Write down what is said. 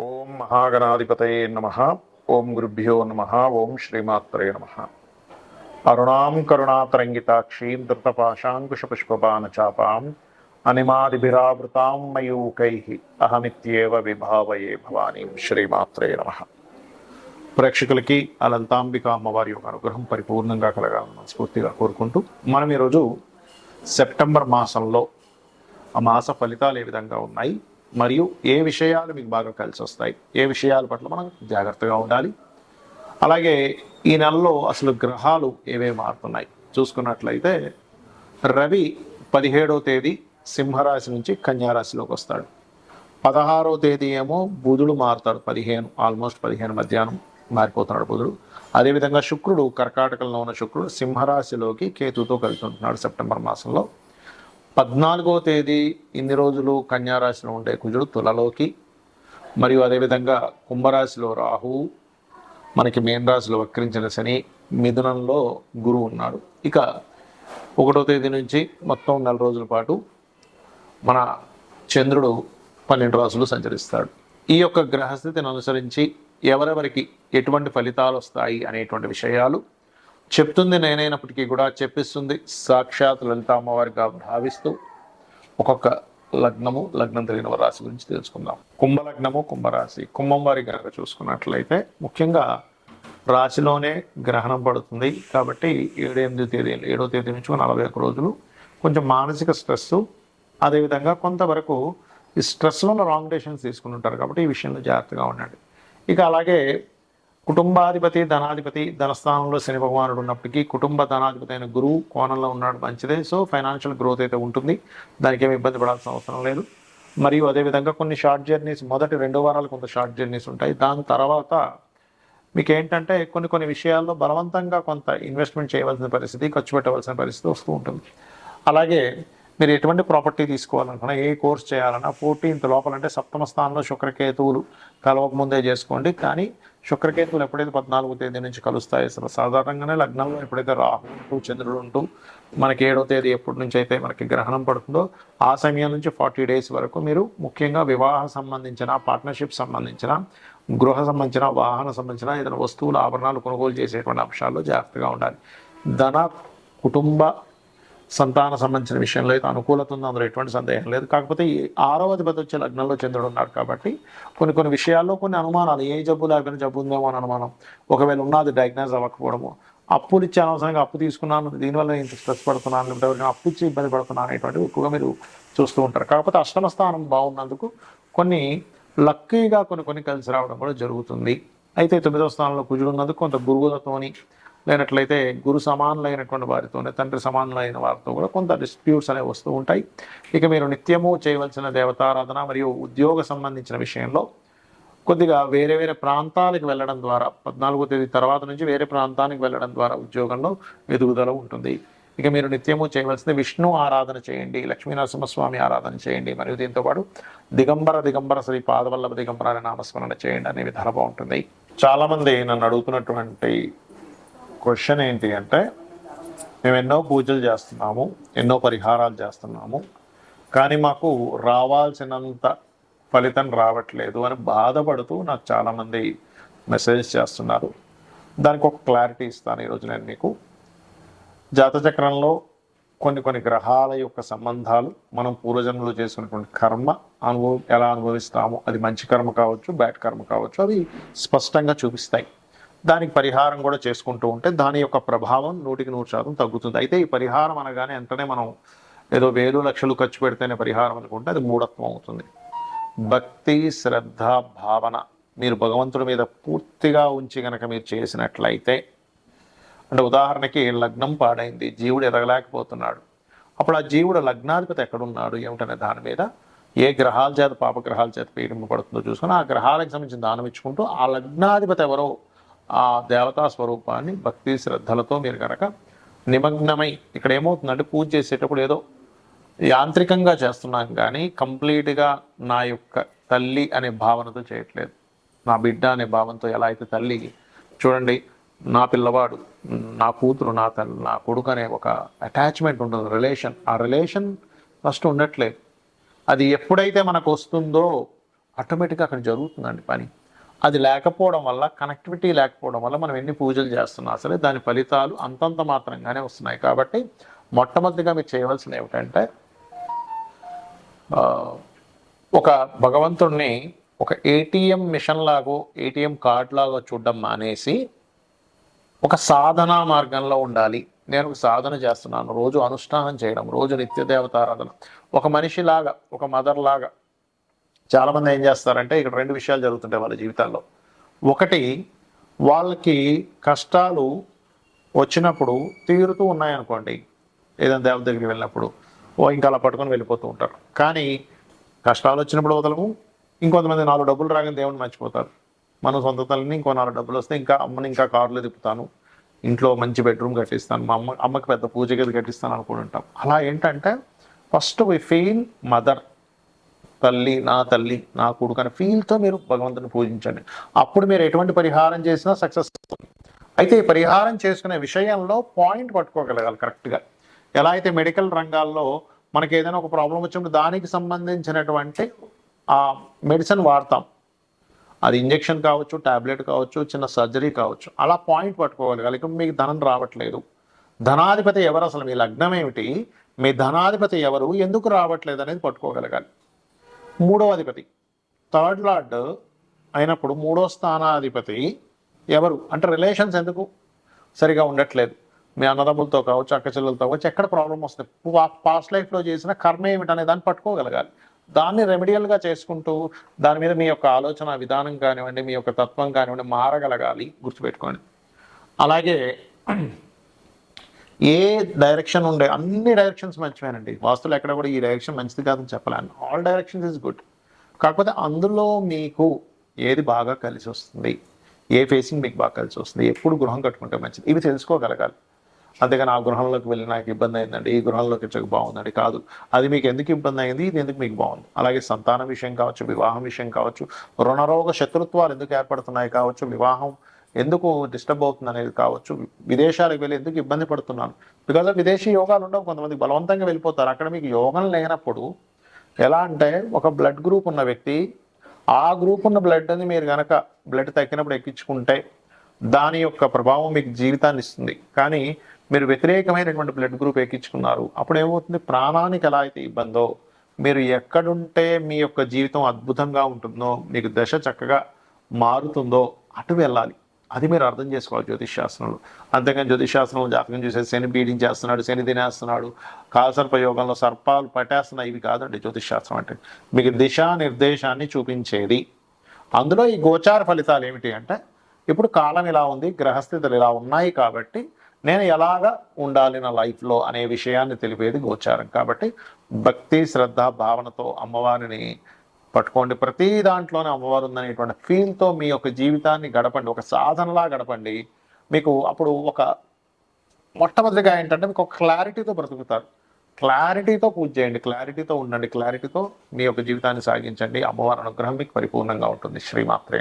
ఓం మహాగణాధిపతయే నమ. ఓం గురుభ్యో నమ. ఓం శ్రీమాత్రే నమ. అరుణాం కరుణాతరంగితాక్షీం ధృతపాశాంకుశపుష్పబాణచాపాం అనిమాదిభిరావృతాం మయూకై అహమిత్యేవ విభావయే భవానీం. శ్రీమాత్రే నమ. ప్రేక్షకులకి ఆ అమ్మవారి యొక్క అనుగ్రహం పరిపూర్ణంగా కలగాలని మనస్ఫూర్తిగా కోరుకుంటూ మనం ఈరోజు సెప్టెంబర్ మాసంలో ఆ మాస ఫలితాలు ఏ విధంగా ఉన్నాయి? మరియు ఏ విషయాలు మీకు బాగా కలిసి వస్తాయి ఏ విషయాల పట్ల మనం జాగ్రత్తగా ఉండాలి. అలాగే ఈ నెలలో అసలు గ్రహాలు ఏవే మారుతున్నాయి? చూసుకున్నట్లయితే రవి పదిహేడవ తేదీ సింహరాశి నుంచి కన్యారాశిలోకి వస్తాడు. పదహారవ తేదీ ఏమో బుధుడు మారుతాడు పదిహేను ఆల్మోస్ట్ పదిహేను మధ్యాహ్నం మారిపోతున్నాడు బుధుడు. అదేవిధంగా శుక్రుడు కర్కాటకంలో ఉన్న శుక్రుడు సింహరాశిలోకి కేతుతో కలిసి ఉంటున్నాడు సెప్టెంబర్ మాసంలో. పద్నాలుగో తేదీ ఇన్ని రోజులు కన్యారాశిలో ఉండే కుజుడు తులలోకి. మరియు అదేవిధంగా కుంభరాశిలో రాహువు మనకి మేన్ రాశిలో వక్రించిన శని మిథునంలో గురువు ఉన్నాడు. ఇక ఒకటో తేదీ నుంచి మొత్తం నెల రోజుల పాటు మన చంద్రుడు పన్నెండు రాసులు సంచరిస్తాడు. ఈ యొక్క గ్రహస్థితిని అనుసరించి ఎవరెవరికి ఎటువంటి ఫలితాలు వస్తాయి అనేటువంటి విషయాలు చెప్తుంది నేనైనప్పటికీ కూడా చెప్పిస్తుంది సాక్షాత్ లలిత అమ్మవారిగా భావిస్తూ ఒక్కొక్క లగ్నము లగ్నం తెలియని వారి రాశి గురించి తెలుసుకుందాం. కుంభలగ్నము కుంభరాశి. కుంభం వారి కనుక చూసుకున్నట్లయితే ముఖ్యంగా రాశిలోనే గ్రహణం పడుతుంది. కాబట్టి ఏడెనిమిది తేదీ ఏడో తేదీ నుంచి నలభై ఒక్క రోజులు కొంచెం మానసిక స్ట్రెస్ అదేవిధంగా కొంతవరకు ఈ స్ట్రెస్ వల్ల రాంగ్ డెసిషన్స్ తీసుకుని ఉంటారు కాబట్టి ఈ విషయంలో జాగ్రత్తగా ఉండండి. ఇక అలాగే కుటుంబాధిపతి ధనాధిపతి ధనస్థానంలో శని భగవానుడు ఉన్నప్పటికీ కుటుంబ ధనాధిపతి అయిన గురువు కోణంలో ఉన్నాడు మంచిదే. సో ఫైనాన్షియల్ గ్రోత్ అయితే ఉంటుంది. దానికి ఏమి ఇబ్బంది పడాల్సిన అవసరం లేదు. మరియు అదేవిధంగా కొన్ని షార్ట్ జర్నీస్ మొదటి రెండు వారాలు కొంత షార్ట్ జర్నీస్ ఉంటాయి. దాని తర్వాత మీకు ఏంటంటే కొన్ని కొన్ని విషయాల్లో బలవంతంగా కొంత ఇన్వెస్ట్మెంట్ చేయవలసిన పరిస్థితి ఖర్చు పెట్టవలసిన పరిస్థితి వస్తూ ఉంటుంది. అలాగే మీరు ఎటువంటి ప్రాపర్టీ తీసుకోవాలనుకున్నా ఏ కోర్స్ చేయాలన్నా ఫోర్టీన్త్ లోపల అంటే సప్తమ స్థానంలో శుక్రకేతువులు కలవక ముందే చేసుకోండి. కానీ శుక్రకేతువులు ఎప్పుడైతే పద్నాలుగు తేదీ నుంచి కలుస్తాయి అసలు సాధారణంగానే లగ్నంలో ఎప్పుడైతే రాహు ఉంటూ చంద్రుడు ఉంటూ మనకి ఏడో తేదీ ఎప్పటి నుంచి అయితే మనకి గ్రహణం పడుతుందో ఆ సమయం నుంచి ఫార్టీ డేస్ వరకు మీరు ముఖ్యంగా వివాహ సంబంధించిన పార్ట్నర్షిప్ సంబంధించిన గృహ సంబంధించిన వాహన సంబంధించిన ఏదైనా వస్తువులు ఆభరణాలు కొనుగోలు చేసేటువంటి అంశాల్లో జాగ్రత్తగా ఉండాలి. ధన కుటుంబ సంతాన సంబంధించిన విషయంలో అయితే అనుకూలత ఉంది. అందులో ఎటువంటి సందేహం లేదు. కాకపోతే ఈ ఆరవ అధిపతి వచ్చే లగ్నంలో చంద్రుడు ఉన్నాడు కాబట్టి కొన్ని కొన్ని విషయాల్లో కొన్ని అనుమానాలు ఏ జబ్బు లేకపోయినా జబ్బు ఉందేమో అని అనుమానం. ఒకవేళ ఉన్నది డయాగ్నైజ్ అవ్వకపోవడము. అప్పులు ఇచ్చే అనవసరంగా అప్పు తీసుకున్నాను దీనివల్ల ఇంత స్ట్రెస్ పడుతున్నాను లేకపోతే ఎవరికైనా అప్పు ఇచ్చి ఇబ్బంది పడుతున్నాను అనేటువంటివి ఎక్కువగా మీరు చూస్తూ ఉంటారు. కాకపోతే అష్టమ స్థానం బాగున్నందుకు కొన్ని లక్కీగా కొన్ని కొన్ని కలిసి రావడం కూడా జరుగుతుంది. అయితే తొమ్మిదవ స్థానంలో కుజుడు ఉన్నందుకు కొంత గురువులతోని లేనట్లయితే గురు సమానులైనటువంటి వారితోనే తండ్రి సమానులైన వారితో కూడా కొంత డిస్ప్యూట్స్ అనేవి వస్తూ ఉంటాయి. ఇక మీరు నిత్యము చేయవలసిన దేవతారాధన మరియు ఉద్యోగ సంబంధించిన విషయంలో కొద్దిగా వేరే వేరే ప్రాంతాలకు వెళ్ళడం ద్వారా పద్నాలుగో తేదీ తర్వాత నుంచి వేరే ప్రాంతానికి వెళ్ళడం ద్వారా ఉద్యోగంలో ఎదుగుదల ఉంటుంది. ఇక మీరు నిత్యము చేయవలసింది విష్ణు ఆరాధన చేయండి లక్ష్మీనరసింహస్వామి ఆరాధన చేయండి మరియు దీంతో పాటు దిగంబర దిగంబర శ్రీ పాదవల్లభ దిగంబర అనే నామస్మరణ చేయండి అనే విధానం బాగుంటుంది. చాలామంది నన్ను అడుగుతున్నటువంటి క్వశ్చన్ ఏంటి అంటే మేము ఎన్నో పూజలు చేస్తున్నాము ఎన్నో పరిహారాలు చేస్తున్నాము కానీ మాకు రావాల్సినంత ఫలితం రావట్లేదు అని బాధపడుతూ నాకు చాలామంది మెసేజ్ చేస్తున్నారు. దానికి ఒక క్లారిటీ ఇస్తాను ఈరోజు నేను మీకు. జాతచక్రంలో కొన్ని కొన్ని గ్రహాల యొక్క సంబంధాలు మనం పూర్వజన్మలో చేసినటువంటి కర్మ అనుభవం ఎలా అనుభవిస్తామో అది మంచి కర్మ కావచ్చు బ్యాడ్ కర్మ కావచ్చు అవి స్పష్టంగా చూపిస్తాయి. దానికి పరిహారం కూడా చేసుకుంటూ ఉంటే దాని యొక్క ప్రభావం నూటికి నూరు శాతం తగ్గుతుంది. అయితే ఈ పరిహారం అనగానే వెంటనే మనం ఏదో వేలు లక్షలు ఖర్చు పెడితేనే పరిహారం అనుకుంటే అది మూఢత్వం అవుతుంది. భక్తి శ్రద్ధ భావన మీరు భగవంతుడి మీద పూర్తిగా ఉంచి కనుక మీరు చేసినట్లయితే అంటే ఉదాహరణకి లగ్నం పాడైంది జీవుడు ఎదగలేకపోతున్నాడు. అప్పుడు ఆ జీవుడు లగ్నాధిపతి ఎక్కడున్నాడు? ఏమిటనే దాని మీద ఏ గ్రహాల చేత పాపగ్రహాల చేత పీడింపబడుతుందో చూసుకొని ఆ గ్రహాలకు సంబంధించిన దానం ఇచ్చుకుంటూ ఆ లగ్నాధిపతి ఎవరో ఆ దేవతా స్వరూపాన్ని భక్తి శ్రద్ధలతో మీరు కనుక నిమగ్నమై ఇక్కడ ఏమవుతుందంటే పూజ చేసేటప్పుడు ఏదో యాంత్రికంగా చేస్తున్నాం కానీ కంప్లీట్గా నా యొక్క తల్లి అనే భావనతో చేయట్లేదు. నా బిడ్డ అనే భావంతో ఎలా అయితే తల్లి చూడండి నా పిల్లవాడు నా కూతురు నా తల్లి నా కొడుకు అనే ఒక అటాచ్మెంట్ ఉంటుంది రిలేషన్ ఆ రిలేషన్ ఫస్ట్ ఉండట్లేదు. అది ఎప్పుడైతే మనకు వస్తుందో ఆటోమేటిక్గా అక్కడ జరుగుతుందండి పని. అది లేకపోవడం వల్ల కనెక్టివిటీ లేకపోవడం వల్ల మనం ఎన్ని పూజలు చేస్తున్నా సరే దాని ఫలితాలు అంతంత మాత్రంగానే వస్తున్నాయి. కాబట్టి మొట్టమొదటిగా మీరు చేయవలసింది ఏమిటంటే ఒక భగవంతుడిని ఒక ఏటీఎం మిషన్ లాగో ఏటీఎం కార్డ్ లాగో చూడడం మానేసి ఒక సాధనా మార్గంలో ఉండాలి. నేను ఒక సాధన చేస్తున్నాను. రోజు అనుష్ఠానం చేయడం రోజు నిత్య దేవతారాధన. ఒక మనిషిలాగా ఒక మదర్ లాగా చాలామంది ఏం చేస్తారంటే ఇక్కడ రెండు విషయాలు జరుగుతుంటాయి వాళ్ళ జీవితాల్లో. ఒకటి వాళ్ళకి కష్టాలు వచ్చినప్పుడు తీరుతూ ఉన్నాయనుకోండి ఏదైనా దేవత దగ్గరికి వెళ్ళినప్పుడు ఓ ఇంకా అలా పట్టుకొని వెళ్ళిపోతూ ఉంటారు. కానీ కష్టాలు వచ్చినప్పుడు వదలము ఇంకొంతమంది నాలుగు డబ్బులు రాగానే దేవుని మర్చిపోతారు. మన సొంత తల్లిని ఇంకో నాలుగు డబ్బులు వస్తే ఇంకా అమ్మని ఇంకా కారులో తిప్పుతాను ఇంట్లో మంచి బెడ్రూమ్ కట్టిస్తాను మా అమ్మ అమ్మకి పెద్ద పూజ గది కట్టిస్తాను అనుకుంటుంటాం అలా ఏంటంటే ఫస్ట్ వి ఫీల్ మదర్. తల్లి నా తల్లి నా కొడుకు అనే ఫీల్తో మీరు భగవంతుని పూజించండి. అప్పుడు మీరు ఎటువంటి పరిహారం చేసినా సక్సెస్ అయితే ఈ పరిహారం చేసుకునే విషయంలో పాయింట్ పట్టుకోగలగాలి కరెక్ట్గా ఎలా అయితే మెడికల్ రంగాల్లో మనకి ఏదైనా ఒక ప్రాబ్లం వచ్చినప్పుడు దానికి సంబంధించినటువంటి ఆ మెడిసిన్ వాడతాం. అది ఇంజెక్షన్ కావచ్చు ట్యాబ్లెట్ కావచ్చు చిన్న సర్జరీ కావచ్చు. అలా పాయింట్ పట్టుకోగలగాలి. ఇక మీకు ధనం రావట్లేదు. ధనాధిపతి ఎవరు? అసలు మీ లగ్నం ఏమిటి? మీ ధనాధిపతి ఎవరు? ఎందుకు రావట్లేదు అనేది పట్టుకోగలగాలి. మూడో అధిపతి థర్డ్ లార్డ్ అయినప్పుడు మూడో స్థానాధిపతి ఎవరు? అంటే రిలేషన్స్ ఎందుకు సరిగా ఉండట్లేదు? మీ అన్నదమ్ములతో కావచ్చు అక్క చెల్లెలతో కావచ్చు ఎక్కడ ప్రాబ్లం వస్తుంది? పాస్ట్ లైఫ్లో చేసిన కర్మ ఏమిటనే దాన్ని పట్టుకోగలగాలి. దాన్ని రెమెడియల్గా చేసుకుంటూ దాని మీద మీ యొక్క ఆలోచన విధానం కానివ్వండి మీ యొక్క తత్వం కానివ్వండి మారగలగాలి. గుర్తుపెట్టుకోండి. అలాగే ఏ డైరెక్షన్ ఉండే అన్ని డైరెక్షన్స్ మంచివేనండి వాస్తులు ఎక్కడ కూడా ఈ డైరెక్షన్ మంచిది కాదని చెప్పలేను. ఆల్ డైరెక్షన్స్ ఇస్ గుడ్ కాకపోతే అందులో మీకు ఏది బాగా కలిసి వస్తుంది ఏ ఫేసింగ్ మీకు బాగా కలిసి వస్తుంది ఎప్పుడు గృహం కట్టుకుంటే మంచిది ఇవి తెలుసుకోగలగాలి. అంతేగాని ఆ గృహంలోకి వెళ్ళి నాకు ఇబ్బంది అయిందండి ఈ గృహంలోకి వచ్చాక బాగుందండి కాదు. అది మీకు ఎందుకు ఇబ్బంది అయింది ఇది ఎందుకు మీకు బాగుంది? అలాగే సంతానం విషయం కావచ్చు వివాహం విషయం కావచ్చు రుణరోగ శత్రుత్వాలు ఎందుకు ఏర్పడుతున్నాయి కావచ్చు వివాహం ఎందుకు డిస్టర్బ్ అవుతుంది అనేది కావచ్చు. విదేశాలకు వెళ్ళి ఎందుకు ఇబ్బంది పడుతున్నాను? బికాజ్ ఆఫ్ విదేశీ యోగాలు ఉండవు కొంతమంది బలవంతంగా వెళ్ళిపోతారు. అక్కడ మీకు యోగం లేనప్పుడు ఎలా అంటే ఒక బ్లడ్ గ్రూప్ ఉన్న వ్యక్తి ఆ గ్రూప్ ఉన్న బ్లడ్ని మీరు కనుక బ్లడ్ తగ్గినప్పుడు ఎక్కించుకుంటే దాని యొక్క ప్రభావం మీకు జీవితాన్ని ఇస్తుంది. కానీ మీరు వ్యతిరేకమైనటువంటి బ్లడ్ గ్రూప్ ఎక్కించుకున్నారు. అప్పుడు ఏమవుతుంది? ప్రాణానికి ఎలా అయితే ఇబ్బందో మీరు ఎక్కడుంటే మీ యొక్క జీవితం అద్భుతంగా ఉంటుందో మీకు దశ చక్కగా మారుతుందో అటు వెళ్ళాలి. అది మీరు అర్థం చేసుకోవాలి జ్యోతిష్ శాస్త్రంలో. అంతేకాని జ్యోతిష్ శాస్త్రంలో జాతకం చూసే శని పీడించేస్తున్నాడు శని తినేస్తున్నాడు కాలసర్ప యోగంలో సర్పాలు పట్టేస్తున్నాయి ఇవి కాదండి జ్యోతిష్ శాస్త్రం అంటే. మీకు దిశా నిర్దేశాన్ని చూపించేది. అందులో ఈ గోచార ఫలితాలు ఏమిటి అంటే ఇప్పుడు కాలం ఇలా ఉంది గ్రహస్థితులు ఇలా ఉన్నాయి కాబట్టి నేను ఎలాగా ఉండాలి నా లైఫ్లో అనే విషయాన్ని తెలిపేది గోచారం. కాబట్టి భక్తి శ్రద్ధ భావనతో అమ్మవారిని పట్టుకోండి. ప్రతి దాంట్లోనే అమ్మవారు ఉందనేటువంటి ఫీల్తో మీ యొక్క జీవితాన్ని గడపండి. ఒక సాధనలా గడపండి. మీకు అప్పుడు ఒక మొట్టమొదటిగా ఏంటంటే మీకు ఒక క్లారిటీతో బ్రతుకుతారు. క్లారిటీతో పూజ చేయండి. క్లారిటీతో ఉండండి. క్లారిటీతో మీ యొక్క జీవితాన్ని సాగించండి. అమ్మవారి అనుగ్రహం మీకు పరిపూర్ణంగా ఉంటుంది. శ్రీమాత్రే